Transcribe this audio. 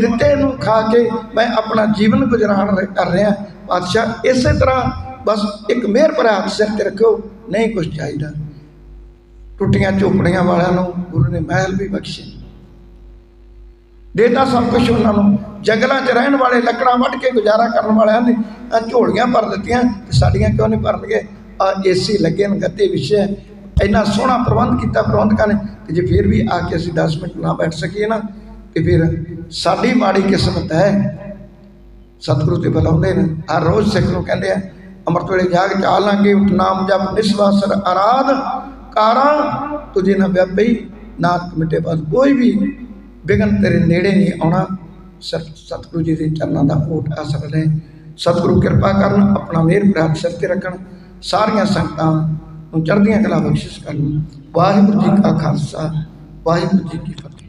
ਦਿੱਤੇ ਨੂੰ ਖਾ ਕੇ ਮੈਂ ਆਪਣਾ ਜੀਵਨ ਗੁਜ਼ਾਰਨ ਕਰ ਰਿਹਾ ਪਾਤਸ਼ਾਹ ਇਸੇ ਤਰ੍ਹਾਂ ਬਸ ਇੱਕ ਮਿਹਰ ਭਰਾ ਸਿਰ ਤੇ ਰੱਖੋ ਨਹੀਂ ਕੁਝ ਚਾਹੀਦਾ। ਟੁੱਟੀਆਂ ਝੋਪੜੀਆਂ ਵਾਲਿਆਂ ਨੂੰ ਗੁਰੂ ਨੇ ਮਹਿਲ ਵੀ ਬਖਸ਼ੇ ਦੇਤਾ ਸਭ ਕੁਝ ਉਹਨਾਂ ਨੂੰ। ਜੰਗਲਾਂ 'ਚ ਰਹਿਣ ਵਾਲੇ ਲੱਕੜਾਂ ਵੱਢ ਕੇ ਗੁਜ਼ਾਰਾ ਕਰਨ ਵਾਲਿਆਂ ਨੇ ਝੋਲੀਆਂ ਭਰ ਦਿੱਤੀਆਂ ਤੇ ਸਾਡੀਆਂ ਕਿਉਂ ਨਹੀਂ ਭਰਨਗੇ? ਆ ਏਸੀ ਲੱਗੇ ਨੇ ਗੱਤੇ ਵਿਛੇ ਇੰਨਾ ਸੋਹਣਾ ਪ੍ਰਬੰਧ ਕੀਤਾ ਪ੍ਰਬੰਧਕਾਂ ਨੇ ਕਿ ਜੇ ਫਿਰ ਵੀ ਆ ਕੇ ਅਸੀਂ 10 ਮਿੰਟ ਨਾ ਬੈਠ ਸਕੀਏ ਨਾ ਤੇ ਫਿਰ ਸਾਡੀ ਮਾੜੀ ਕਿਸਮਤ ਹੈ। ਸਤਿਗੁਰੂ ਤੇ ਬੁਲਾਉਂਦੇ ਨੇ। ਹਰ ਰੋਜ਼ ਸਿੱਖ ਨੂੰ ਕਹਿੰਦੇ ਆ, ਅੰਮ੍ਰਿਤ ਵੇਲੇ ਜਾਗ ਚਾਲਾਂਗੇ ਉਠ ਨਾਮ ਜਪ, ਨਿਸਵਾਸਰ ਆਰਾਧ ਕਾਰਾਂ, ਤੁਝੇ ਨਾ ਵਿਆਪਈ ਨਾਨਕ ਮਿਟੇ ਬਸ ਕੋਈ ਵੀ ਵਿਗਨ ਤੇਰੇ ਨੇੜੇ ਨਹੀਂ ਆਉਣਾ। ਸਤ- ਸਤਿਗੁਰੂ ਜੀ ਦੇ ਚਰਨਾਂ ਦਾ ਓਟ ਆਸਰ ਲੈ ਸਤਿਗੁਰੂ ਕਿਰਪਾ ਕਰਨ, ਆਪਣਾ ਮਿਹਰ ਪ੍ਰਾਪਤ ਸਿਰ ਤੇ ਰੱਖਣ, ਸਾਰੀਆਂ ਸੰਗਤਾਂ ਨੂੰ ਚੜ੍ਹਦੀਆਂ ਕਲਾ ਬਖਸ਼ਿਸ਼ ਕਰਨ। ਵਾਹਿਗੁਰੂ ਜੀ ਕਾ ਖਾਲਸਾ, ਵਾਹਿਗੁਰੂ ਜੀ ਕੀ ਫਤਿਹ।